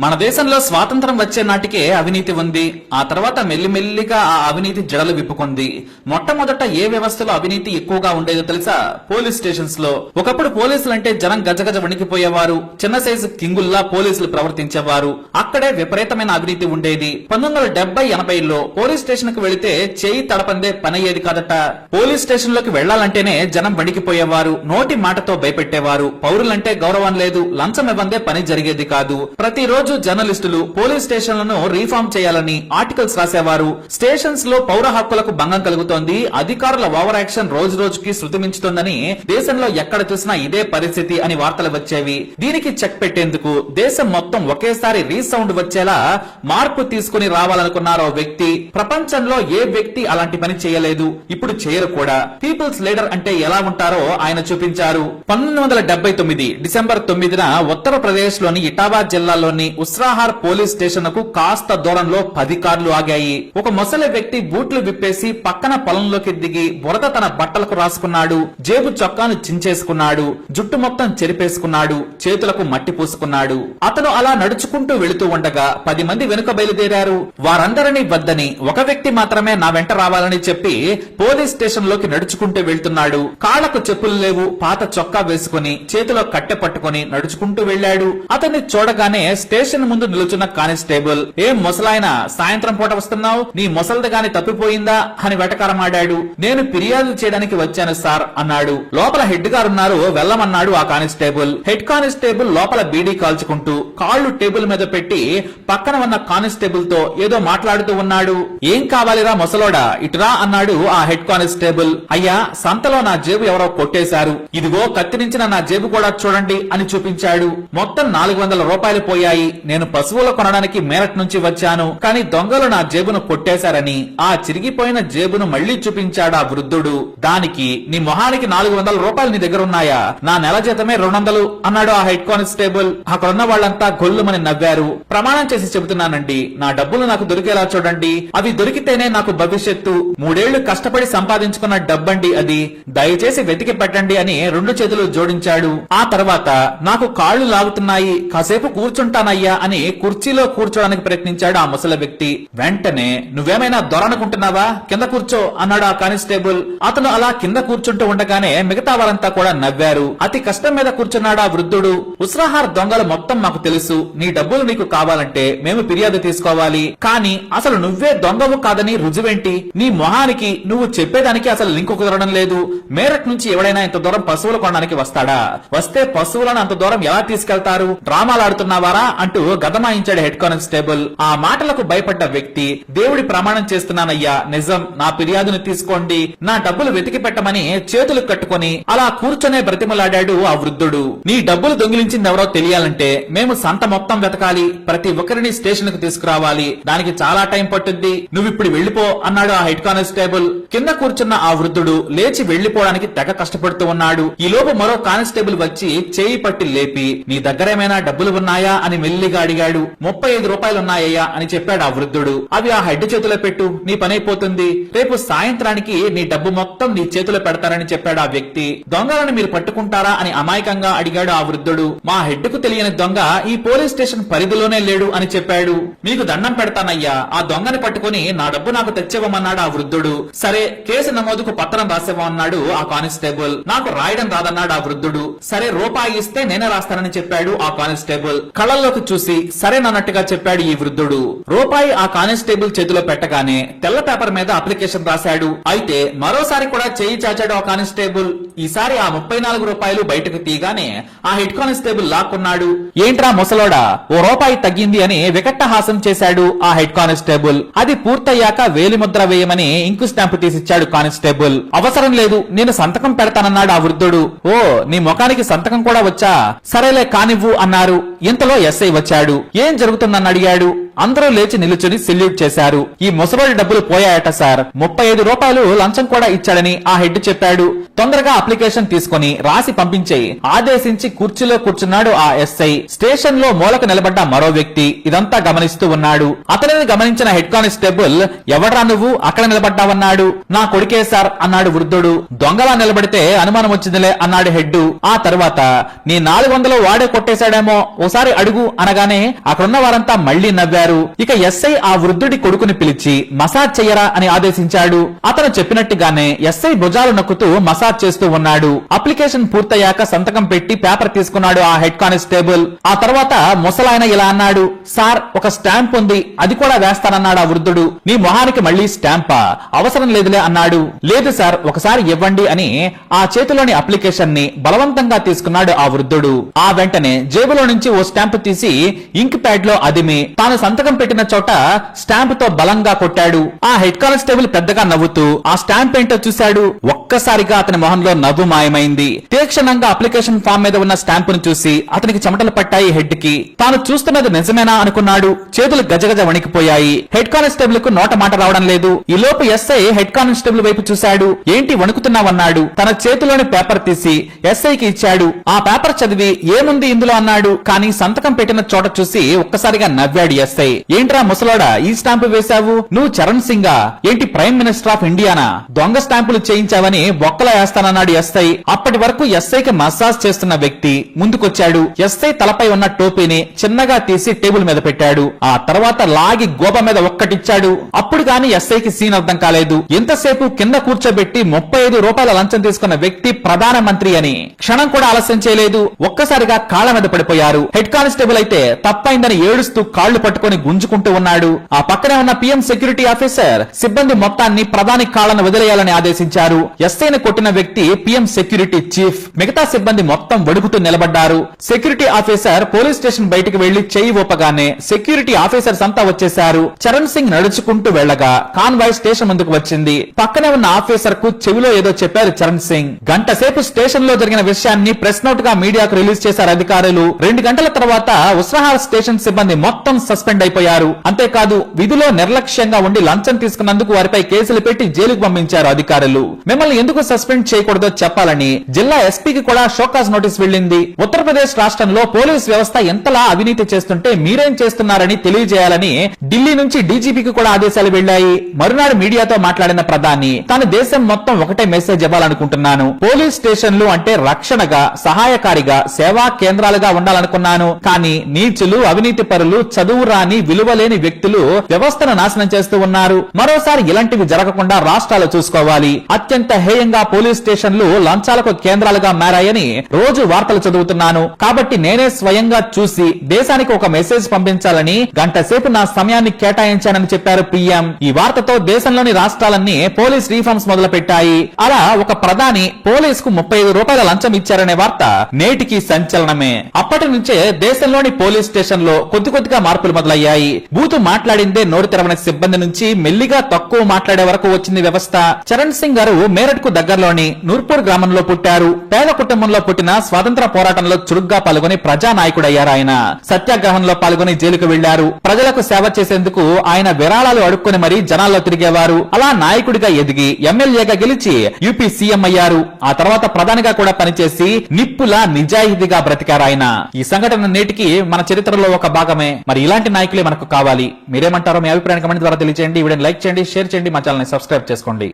మన దేశంలో స్వాతంత్రం వచ్చే నాటికే అవినీతి ఉంది. ఆ తర్వాత మెల్లిమెల్లిగా ఆ అవినీతి జడలు విప్పుకుంది. మొట్టమొదట ఏ వ్యవస్థలో అవినీతి ఎక్కువగా ఉండేదో తెలుసా? పోలీస్ స్టేషన్స్లో. ఒకప్పుడు పోలీసులు అంటే జనం గజగజ వణికిపోయేవారు. చిన్న సైజు కింగుల్లా పోలీసులు ప్రవర్తించేవారు. అక్కడే విపరీతమైన అవినీతి ఉండేది. పంతొమ్మిది వందల డెబ్బై ఎనభైలో పోలీస్ స్టేషన్కు వెళితే చేయి తడపందే పని అయ్యేది కాదట. పోలీస్ స్టేషన్లోకి వెళ్ళాలంటేనే జనం వణికిపోయేవారు. నోటి మాటతో భయపెట్టేవారు. పౌరులంటే గౌరవం లేదు. లంచం ఇవ్వందే పని జరిగేది కాదు. ప్రతిరోజు జర్నలిస్టులు పోలీస్ స్టేషన్లను రీఫార్మ్ చేయాలని ఆర్టికల్స్ రాసేవారు. స్టేషన్స్లో పౌర హక్కులకు భంగం కలుగుతోంది. అధికారుల ఓవర్ యాక్షన్ రోజు రోజుకి శృతిమించుతోందని దేశంలో ఎక్కడ చూసినా ఇదే పరిస్థితి అని వార్తలు వచ్చేవి. దీనికి చెక్ పెట్టేందుకు దేశం మొత్తం ఒకేసారి రీసౌండ్ వచ్చేలా మార్పు తీసుకుని రావాలనుకున్నారో వ్యక్తి. ప్రపంచంలో ఏ వ్యక్తి అలాంటి పని చేయలేదు. ఇప్పుడు చేయరు కూడా. పీపుల్స్ లీడర్ అంటే ఎలా ఉంటారో ఆయన చూపించారు. పంతొమ్మిది వందల డెబ్బై తొమ్మిది డిసెంబర్ తొమ్మిదిన ఉత్తరప్రదేశ్లోని ఇటావా జిల్లాలోని ఉస్రాహార్ పోలీస్ స్టేషన్కు కాస్త దూరంలో పది కార్లు ఆగాయి. ఒక ముసలి వ్యక్తి బూట్లు విప్పేసి పక్కన పొలంలోకి దిగి బురద తన బట్టలకు రాసుకున్నాడు. జేబు చొక్కాను చించేసుకున్నాడు. జుట్టు మొత్తం చెరిపేసుకున్నాడు. చేతులకు మట్టి పూసుకున్నాడు. అతను అలా నడుచుకుంటూ వెళుతూ ఉండగా పది మంది వెనుక బయలుదేరారు. వారందరినీ వద్దని ఒక వ్యక్తి మాత్రమే నా వెంట రావాలని చెప్పి పోలీస్ స్టేషన్లోకి నడుచుకుంటూ వెళ్తున్నాడు. కాళ్ళకు చెప్పులు లేవు. పాత చొక్కా వేసుకుని చేతిలో కట్టె పట్టుకుని నడుచుకుంటూ వెళ్ళాడు. అతన్ని చూడగానే స్టేషన్ ముందు నిలుచున్న కానిస్టేబుల్ ఏం ముసలాయన సాయంత్రం పూట వస్తున్నావు? నీ ముసలిది గాని తప్పిపోయిందా? అని వెటకారమాడాడు. నేను ఫిర్యాదు చేయడానికి వచ్చాను సార్ అన్నాడు. లోపల హెడ్ గారు ఉన్నారు వెళ్ళమన్నాడు ఆ కానిస్టేబుల్. హెడ్ కానిస్టేబుల్ లోపల బీడీ కాల్చుకుంటూ కాళ్ళు టేబుల్ మీద పెట్టి పక్కన ఉన్న కానిస్టేబుల్తో ఏదో మాట్లాడుతూ ఉన్నాడు. ఏం కావాలిరా ముసలోడా? ఇటురా అన్నాడు ఆ హెడ్ కానిస్టేబుల్. అయ్యా సంతలో నా జేబు ఎవరో కొట్టేశారు. ఇదిగో కత్తిరించిన నా జేబు కూడా చూడండి అని చూపించాడు. మొత్తం నాలుగు వందల రూపాయలు పోయాయి. నేను పశువులు కొనడానికి మేరట్ నుంచి వచ్చాను. కానీ దొంగలు నా జేబును కొట్టేశారని ఆ చిరిగిపోయిన జేబును మళ్ళీ చూపించాడు ఆ వృద్ధుడు. దానికి నీ మొహానికి నాలుగు వందల రూపాయలు నీ దగ్గర ఉన్నాయా? నా నెల జీతమే రెండు వందలు అన్నాడు ఆ హెడ్ కానిస్టేబుల్. అక్కడున్న వాళ్ళంతా గొల్లుమని నవ్వారు. ప్రమాణం చేసి చెబుతున్నానండి నా డబ్బులు నాకు దొరికేలా చూడండి. అవి దొరికితేనే నాకు భవిష్యత్తు. మూడేళ్ళు కష్టపడి సంపాదించుకున్న డబ్బండి అది. దయచేసి వెతికి పెట్టండి అని రెండు చేతులు జోడించాడు. ఆ తర్వాత నాకు కాళ్ళు లాగుతున్నాయి కాసేపు కూర్చుంటానయ్యా. అని కుర్చీలో కూర్చోడానికి ప్రయత్నించాడు ఆ ముసలి వ్యక్తి. వెంటనే నువ్వేమైనా దొరనుకుంటున్నావా? కింద కూర్చో అన్నాడు ఆ కానిస్టేబుల్. అతను అలా కింద కూర్చుంటూ ఉండగానే మిగతా వారంతా కూడా నవ్వారు. అతి కష్టం మీద కూర్చున్నాడు ఆ వృద్ధుడు? ఉస్రాహార్ దొంగలు మొత్తం మాకు తెలుసు. నీ డబ్బులు నీకు కావాలంటే మేము ఫిర్యాదు తీసుకోవాలి. కానీ అసలు నువ్వే దొంగవు కాదని రుజువేంటి? నీ మొహానికి నువ్వు చెప్పేదానికి అసలు లింక్ కుదరడం లేదు. మేరట్ నుంచి ఎవడైనా ఇంత దూరం పశువులు కొనడానికి వస్తాడా? వస్తే పశువులను అంత దూరం ఎలా తీసుకెళ్తారు? డ్రామాలు ఆడుతున్నావారా? అంటే గదమాయించాడు హెడ్ కానిస్టేబుల్. ఆ మాటలకు భయపడ్డ వ్యక్తి దేవుడి ప్రమాణం చేస్తున్నానయ్యా నిజం. నా ఫిర్యాదును తీసుకోండి. నా డబ్బులు వెతికి పెట్టమని చేతులు కట్టుకొని అలా కూర్చొనే బ్రతిమలాడాడు ఆ వృద్ధుడు. నీ డబ్బులు దొంగిలించింది ఎవరో తెలియాలంటే మేము సంత మొత్తం వెతకాలి. ప్రతి ఒక్కరిని స్టేషన్కు తీసుకురావాలి. దానికి చాలా టైం పట్టుద్ది. నువ్వు ఇప్పుడు వెళ్ళిపో అన్నాడు ఆ హెడ్ కానిస్టేబుల్. కింద కూర్చున్న ఆ వృద్ధుడు లేచి వెళ్ళిపోవడానికి తెగ కష్టపడుతూ ఉన్నాడు. ఈ లోపు మరో కానిస్టేబుల్ వచ్చి చేయి పట్టి లేపి నీ దగ్గరేమైనా డబ్బులు ఉన్నాయా? అని మెల్లిగా అడిగాడు. ముప్పై ఐదు రూపాయలున్నాయ్యా అని చెప్పాడు ఆ వృద్ధుడు. అవి ఆ హెడ్ చేతిలో పెట్టు. నీ పని అయిపోతుంది రేపు సాయంత్రానికి నీ డబ్బు మొత్తం నీ చేతిలో పెడతారని చెప్పాడు ఆ వ్యక్తి. దొంగలను మీరు పట్టుకుంటారా అని అమాయకంగా అడిగాడు ఆ వృద్ధుడు. మా హెడ్కు తెలియని దొంగ ఈ పోలీస్ స్టేషన్ పరిధిలోనే లేడు అని చెప్పాడు. మీకు దండం పెడతానయ్యా. ఆ దొంగని పట్టుకుని నా డబ్బు నాకు తెచ్చివ్వమన్నాడు ఆ వృద్ధుడు. సరే కేసు నమోదుకు పత్రం రాసేవన్నాడు ఆ కానిస్టేబుల్. నాకు రాయడం రాదన్నాడు ఆ వృద్ధుడు. సరే రూపాయి ఇస్తే నేనే రాస్తానని చెప్పాడు ఆ కానిస్టేబుల్. కళ్ళల్లోకి చూసి సరేనన్నట్టుగా చెప్పాడు ఈ వృద్ధుడు. రూపాయి ఆ కానిస్టేబుల్ చేతిలో పెట్టగానే తెల్ల పేపర్ మీద అప్లికేషన్ రాశాడు. అయితే మరోసారి కూడా చేయి చాచాడు ఆ కానిస్టేబుల్. ఈసారి ఆ ముప్పై నాలుగు రూపాయలు బయటకు తీయగానే ఆ హెడ్ కానిస్టేబుల్ లాక్కున్నాడు. ఏంట్రా ముసలోడా ఓ రూపాయి తగ్గింది అని వికట్టహాసం చేశాడు ఆ హెడ్ కానిస్టేబుల్. అది పూర్తయ్యాక వేలి ముద్ర వేయమని ఇంకు స్టాంపు తీసిచ్చాడు కానిస్టేబుల్. అవసరం లేదు నేను సంతకం పెడతానన్నాడు ఆ వృద్ధుడు. ఓ నీ ముఖానికి సంతకం కూడా వచ్చా? సరేలే కానివ్వు అన్నారు. ఇంతలో ఎస్ఐ వచ్చాడు. ఏం జరుగుతుందని అడిగాడు. అందరూ లేచి నిలుచుని సెల్యూట్ చేశారు. ఈ ముసలోడి డబ్బులు పోయాయట సార్. ముప్పై ఐదు రూపాయలు లంచం కూడా ఇచ్చాడని ఆ హెడ్ చెప్పాడు. తొందరగా అప్లికేషన్ తీసుకుని రాసి పంపించేయి ఆదేశించి కుర్చీలో కూర్చున్నాడు ఆ ఎస్ఐ. స్టేషన్లో మూలకు నిలబడ్డ మరో వ్యక్తి. ఇదంతా గమనిస్తూ ఉన్నాడు. అతనిని గమనించిన హెడ్ కానిస్టేబుల్ ఎవడ్రా నువ్వు? అక్కడ నిలబడ్డావన్నాడు. నా కొడుకే సార్ అన్నాడు వృద్ధుడు. దొంగలా నిలబడితే అనుమానం వచ్చిందిలే అన్నాడు హెడ్ ఆ తర్వాత నీ నాలుగు వందలు వాడే కొట్టేశాడేమో. ఓసారి అడుగు అనగానే అక్కడున్న వారంతా మళ్ళీ నవ్వారు. ఇక ఎస్ఐ ఆ వృద్ధుడి కొడుకుని పిలిచి మసాజ్ చెయ్యరా? అని ఆదేశించాడు. అతను చెప్పినట్టుగానే ఎస్ఐ భుజాలు నొక్కుతూ మసాజ్ చేస్తూ ఉన్నాడు. అప్లికేషన్ పూర్తయ్యాక సంతకం పెట్టి పేపర్ తీసుకున్నాడు ఆ హెడ్ కానిస్టేబుల్. ఆ తర్వాత ముసలాయన ఇలా అన్నాడు సార్ ఒక స్టాంప్ ఉంది అది కూడా వేస్తానన్నాడు ఆ వృద్ధుడు. నీ మొహానికి మళ్ళీ స్టాంపా? అవసరం లేదులే అన్నాడు. లేదు సార్ ఒకసారి ఇవ్వండి అని ఆ చేతిలోని అప్లికేషన్ని బలవంతంగా తీసుకున్నాడు ఆ వృద్ధుడు. ఆ వెంటనే జేబులో నుంచి ఓ స్టాంప్ తీసి ఇంక్ ప్యాడ్లో అదిమి. తాను సంతకం పెట్టిన చోట స్టాంప్తో బలంగా కొట్టాడు. ఆ హెడ్ కానిస్టేబుల్ పెద్దగా నవ్వుతూ ఆ స్టాంప్ ఏంటో చూశాడు? ఒక్కసారిగా అతని మొహంలో నవ్వు మాయమైంది. తీక్షణంగా అప్లికేషన్ ఫామ్ మీద ఉన్న స్టాంప్ను చూసి అతనికి చెమటలు పట్టాయి హెడ్కి. తాను చూస్తున్నది నిజమేనా అనుకున్నాడు. చేతులు గజగజ వణికిపోయాయి. హెడ్ కానిస్టేబుల్కు నోట మాట రావడం లేదు. ఈ లోపు ఎస్ఐ హెడ్ కానిస్టేబుల్ వైపు చూశాడు. ఏంటి వణుకుతున్నావన్నాడు? తన చేతిలోని పేపర్ తీసి ఎస్ఐకి ఇచ్చాడు. ఆ పేపర్ చదివి ఏముంది ఇందులో? అన్నాడు. కానీ సంతకం పెట్టిన చోట చూసి ఒక్కసారిగా నవ్వాడు ఎస్ఐ. ఏంట్రా ముసలోడా ఈ స్టాంపు వేశావు? నువ్వు చరణ్ సింగా? ఏంటి ప్రైమ్ మినిస్టర్ ఆఫ్ ఇండియానా? దొంగ స్టాంపులు చేయించావని బొక్కలా వేస్తానన్నాడు ఎస్ఐ. అప్పటి వరకు ఎస్ఐకి మసాజ్ చేస్తున్న వ్యక్తి ముందుకొచ్చాడు. ఎస్ఐ తలపై ఉన్న టోపీని చిన్నగా తీసి టేబుల్ మీద పెట్టాడు. ఆ తర్వాత లాగి గోప మీద ఒక్కటిచ్చాడు. అప్పుడు గాని ఎస్ఐకి సీన్ అర్థం కాలేదు. ఎంతసేపు కింద కూర్చోబెట్టి ముప్పై ఐదు రూపాయల లంచం తీసుకున్న వ్యక్తి ప్రధాన మంత్రి అని. క్షణం కూడా ఆలస్యం చేయలేదు. ఒక్కసారిగా కాళ్ళ మీద పడిపోయారు. హెడ్ కానిస్టేబుల్ అయితే తప్పైందని ఏడుస్తూ కాళ్ళు పట్టుకొని గుంజుకుంటూ ఉన్నాడు. ఆ పక్కనే ఉన్న పిఎం సెక్యూరిటీ ఆఫీసర్ సిబ్బంది మొత్తాన్ని ప్రధాని కాళ్ళను వదిలేయాలని ఆదేశించారు. ఎస్ఐని కొట్టిన వ్యక్తి పిఎం సెక్యూరిటీ చీఫ్. మిగతా సిబ్బంది మొత్తం వణుకుతూ నిలబడ్డారు. సెక్యూరిటీ ఆఫీసర్ పోలీస్ స్టేషన్ బయటికి వెళ్ళి చేయి ఊపగానే సెక్యూరిటీ ఆఫీసర్స్ అంతా వచ్చేశారు. చరణ్ సింగ్ నడుచుకుంటూ వెళ్ళగా కాన్వాయ్ స్టేషన్ ముందుకు వచ్చింది. పక్కనే ఉన్న ఆఫీసర్కు చెవిలో ఏదో చెప్పారు చరణ్ సింగ్. గంట సేపు స్టేషన్లో జరిగిన విషయాన్ని ప్రెస్ నోట్గా మీడియాకు రిలీజ్ చేశారు అధికారులు. రెండు గంటల తర్వాత ఉస్రహార్ స్టేషన్ సిబ్బంది మొత్తం సస్పెండ్ అయిపోయారు. అంతేకాదు విధిలో నిర్లక్ష్యంగా ఉండి లంచం తీసుకున్నందుకు వారిపై కేసులు పెట్టి జైలుకు పంపించారు అధికారులు. మిమ్మల్ని ఎందుకు సస్పెండ్ చేయకూడదో చెప్పాలని జిల్లా ఎస్పీకి కూడా షోకాజ్ నోటీస్ వెళ్ళింది. ఉత్తరప్రదేశ్ రాష్ట్రంలో పోలీస్ వ్యవస్థ ఎంతలా అవినీతి చేస్తుంటే మీరేం చేస్తున్నారని తెలియజేయాలని ఢిల్లీ నుంచి డీజీపీకి కూడా ఆదేశాలు వెళ్ళాయి మరునాడు మీడియాతో మాట్లాడిన ప్రధాని తాను దేశం మొత్తం ఒకటే మెసేజ్ ఇవ్వాలనుకుంటున్నాను. పోలీస్ స్టేషన్లు అంటే రక్షణగా సహాయకారిగా సేవా కేంద్రాలుగా ఉండాలనుకున్నాను. కానీ నీచులు అవినీతి పరులు చదువు రాని విలువలేని వ్యక్తులు వ్యవస్థను నాశనం చేస్తూ ఉన్నారు. మరోసారి ఇలాంటివి జరగకుండా రాష్ట్రాలు చూసుకోవాలి. అత్యంత హేయంగా పోలీస్ స్టేషన్లు లంచాలకు కేంద్రాలుగా మారాయని రోజు వార్తలు చదువుతున్నాను. కాబట్టి నేనే స్వయంగా చూసి దేశానికి ఒక మెసేజ్ పంపించాలని గంట సేపు నా సమయాన్ని కేటాయించానని చెప్పారు పీఎం. ఈ వార్తతో దేశంలోని రాష్ట్రాలన్నీ పోలీస్ రీఫార్మ్స్ మొదలు పెట్టాయి అలా ఒక ప్రధాని పోలీస్కు ముప్పై ఐదు రూపాయల లంచం ఇచ్చారనే వార్త నేటికి సంచలనమే. అప్పటి నుంచే దేశంలోని పోలీస్ స్టేషన్లో కొద్ది కొద్దిగా మార్పులు మొదలయ్యాయి. బూతు మాట్లాడిందే నోరు తెరవని సిబ్బంది నుంచి మెల్లిగా తక్కువ మాట్లాడే వరకు వచ్చింది వ్యవస్థ. చరణ్ సింగ్ గారు మేరట్కు దగ్గరలోని నూర్పూర్ గ్రామంలో పుట్టారు. పేద కుటుంబంలో పుట్టిన స్వాతంత్ర పోరాటంలో చురుగ్గా పాల్గొని ప్రజానాయకుడయ్యారు ఆయన. సత్యాగ్రహంలో పాల్గొని జైలుకు వెళ్ళారు. ప్రజలకు సేవ చేసేందుకు ఆయన విరాళాలు అడుక్కుని మరీ జనాల్లో తిరిగేవారు. అలా నాయకుడిగా ఎదిగి ఎమ్మెల్యేగా గెలిచి యూపీ సీఎం అయ్యారు. ఆ తర్వాత ప్రధానిగా కూడా పనిచేసి నిప్పులా నిజాయితీగా బ్రతికారు ఆయన. ఈ సంఘటన నేటికి మన చరిత్రలో ఒక భాగమే. మరి ఇలాంటి నాయకులే మనకు కావాలి. మీరేమంటారో మీ అభిప్రాయం కమెంట్ ద్వారా తెలియజేయండి వీడియోని లైక్ చేయండి షేర్ చేయండి మా ఛానల్ సబ్స్క్రైబ్ చేసుకోండి.